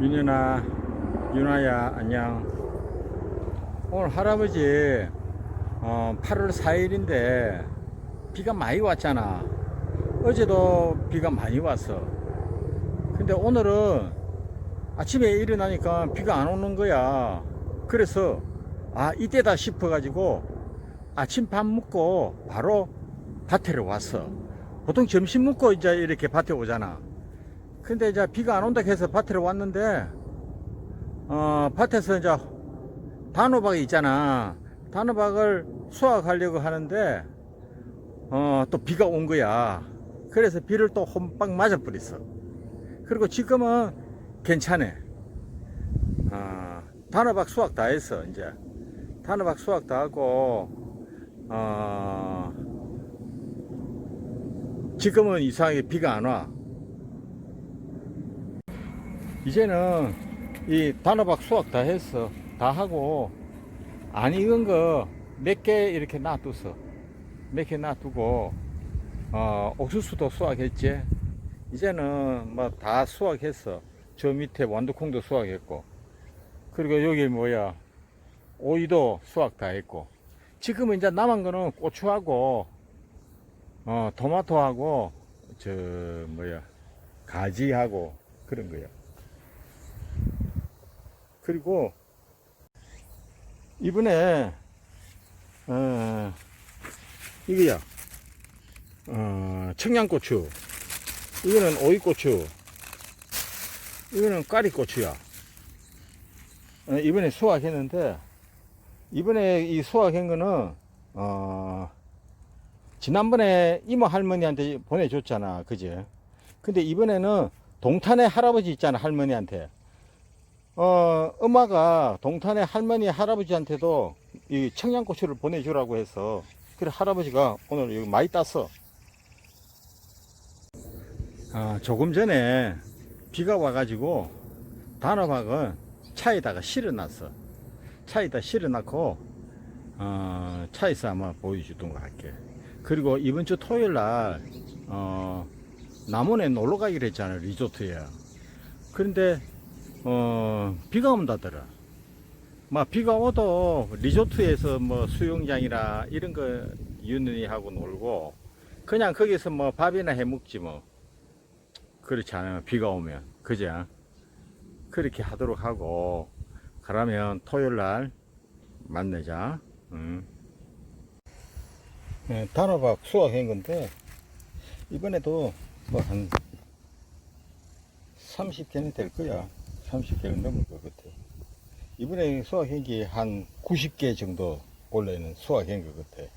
윤현아, 윤아야, 안녕. 오늘 할아버지, 어, 8월 4일인데, 비가 많이 왔잖아. 어제도 비가 많이 왔어. 근데 오늘은 아침에 일어나니까 비가 안 오는 거야. 그래서, 아, 이때다 싶어가지고, 아침 밥 먹고 바로 밭에를 왔어. 보통 점심 먹고 이제 이렇게 밭에 오잖아. 근데 이제 비가 안 온다 해서 밭에 왔는데 어 밭에서 이제 단호박이 있잖아. 단호박을 수확하려고 하는데 어 또 비가 온 거야. 그래서 비를 또 홈빵 맞아 버렸어. 그리고 지금은 괜찮아. 어, 단호박 수확 다 했어 이제. 단호박 수확 다 하고 어 지금은 이상하게 비가 안와 이제는 이 단호박 수확 다 했어. 다 하고 안 익은 거 몇 개 이렇게 놔뒀어. 몇개 놔두고 어, 옥수수도 수확했지. 이제는 뭐 다 수확했어. 저 밑에 완두콩도 수확했고 그리고 여기 뭐야 오이도 수확 다 했고 지금은 이제 남은 거는 고추하고 어, 토마토하고 저 뭐야 가지하고 그런 거야. 그리고 이번에 어 이거야 어 청양고추. 이거는 오이고추. 이거는 까리고추야. 어, 이번에 수확했는데 이번에 이 수확한 거는 어 지난번에 이모 할머니한테 보내줬잖아. 그지? 근데 이번에는 동탄의 할아버지 있잖아 할머니한테 어, 엄마가 동탄의 할머니, 할아버지한테도 이 청양고추를 보내주라고 해서, 그래, 할아버지가 오늘 여기 많이 땄어. 아, 조금 전에 비가 와가지고 단호박은 차에다가 실어놨어. 차에다 실어놨고, 어, 차에서 아마 보여주던 거 할게. 그리고 이번 주 토요일 날, 어, 남원에 놀러 가기로 했잖아, 리조트에. 그런데 어, 비가 온다더라. 막 비가 오도 리조트에서 뭐 수영장이라 이런 거 유느니 하고 놀고 그냥 거기서 뭐 밥이나 해 먹지 뭐. 그렇지 않으면 비가 오면 그죠? 그렇게 하도록 하고 그러면 토요일 날 만나자. 응. 네, 단호박 수확한 건데 이번에도 뭐 한 30개는 될 거야. 30개는 넘을 것 같아. 이번에 수확한 게 한 90개 정도 원래는 수확한 것 같아.